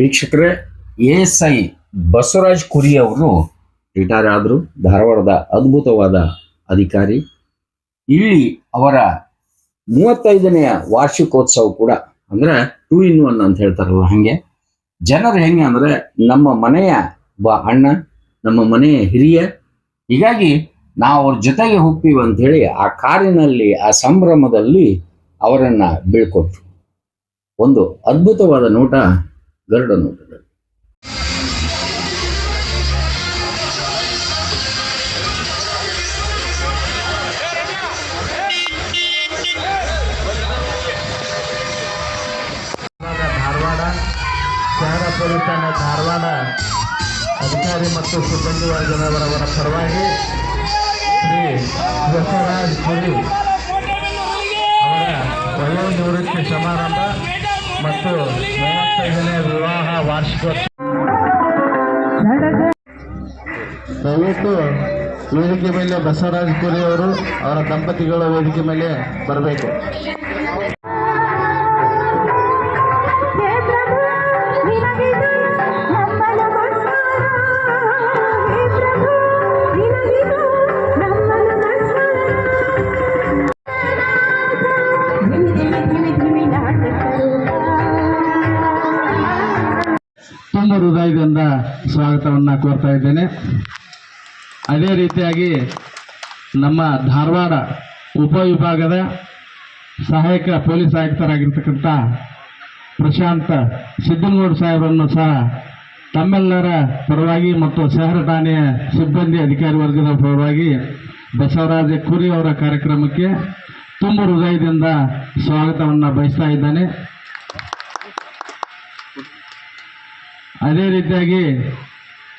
ವೀಕ್ಷಕರೇ S I Basavaraj ಕುರಿ ಅವರು ರಿಟೈರ್ ಆದರು. ಧಾರವಾಡದ ಅದ್ಭುತವಾದ ಅಧಿಕಾರಿ. ಇಲ್ಲಿ ಅವರ ಮೂವತ್ತೈದನೆಯ ವಾರ್ಷಿಕೋತ್ಸವ ಕೂಡ, ಅಂದ್ರೆ ಟೂ ಇನ್ ಒನ್ ಅಂತ ಹೇಳ್ತಾರಲ್ಲ ಹಂಗೆ. ಜನರು ಹೆಂಗೆ ಅಂದ್ರೆ ನಮ್ಮ ಮನೆಯ ಒಬ್ಬ ಅಣ್ಣ, ನಮ್ಮ ಮನೆಯ ಹಿರಿಯ, ಹೀಗಾಗಿ ನಾವು ಅವ್ರ ಜೊತೆಗೆ ಹೋಗ್ತೀವಿ ಅಂತ ಹೇಳಿ ಆ ಕಾರಿನಲ್ಲಿ, ಆ ಸಂಭ್ರಮದಲ್ಲಿ ಅವರನ್ನ ಬೀಳ್ಕೊಟ್ರು. ಒಂದು ಅದ್ಭುತವಾದ ನೋಟ ಗರುಡ ನೋಟದಲ್ಲಿ ಧಾರವಾಡ ಅಧಿಕಾರಿ ಮತ್ತು ಸಿಬ್ಬಂದಿ ವರ್ಗದವರವರ ಪರವಾಗಿ ಶ್ರೀ ಬಸವರಾಜ್ ಪುರಿ ಅವರ ವಯೋನಿವೃತ್ತಿ ಸಮಾರಂಭ ಮತ್ತು ಮೂವತ್ತೈದನೇ ವಿವಾಹ ವಾರ್ಷಿಕೋತ್ಸವ ದಯವಿಟ್ಟು ವೇದಿಕೆ ಮೇಲೆ ಬಸವರಾಜ್ ಕುರಿ ಅವರು ಅವರ ದಂಪತಿಗಳ ವೇದಿಕೆ ಮೇಲೆ ಬರಬೇಕು. ತುಂಬ ಹೃದಯದಿಂದ ಸ್ವಾಗತವನ್ನು ಕೋರ್ತಾ ಇದ್ದೇನೆ. ಅದೇ ರೀತಿಯಾಗಿ ನಮ್ಮ ಧಾರವಾಡ ಉಪವಿಭಾಗದ ಸಹಾಯಕ ಪೊಲೀಸ್ ಆಯುಕ್ತರಾಗಿರ್ತಕ್ಕಂಥ ಪ್ರಶಾಂತ್ ಸಿದ್ದನಗೌಡ ಸಾಹೇಬರನ್ನು ಸಹ ತಮ್ಮೆಲ್ಲರ ಪರವಾಗಿ ಮತ್ತು ಶಹರ ಠಾಣೆಯ ಸಿಬ್ಬಂದಿ ಅಧಿಕಾರಿ ವರ್ಗದ ಪರವಾಗಿ ಬಸವರಾಜ ಕುರಿ ಅವರ ಕಾರ್ಯಕ್ರಮಕ್ಕೆ ತುಂಬ ಹೃದಯದಿಂದ ಸ್ವಾಗತವನ್ನು ಬಯಸ್ತಾ ಇದ್ದೇನೆ. ಅದೇ ರೀತಿಯಾಗಿ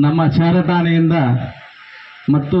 ನಮ್ಮ ಶಹರ ಮತ್ತು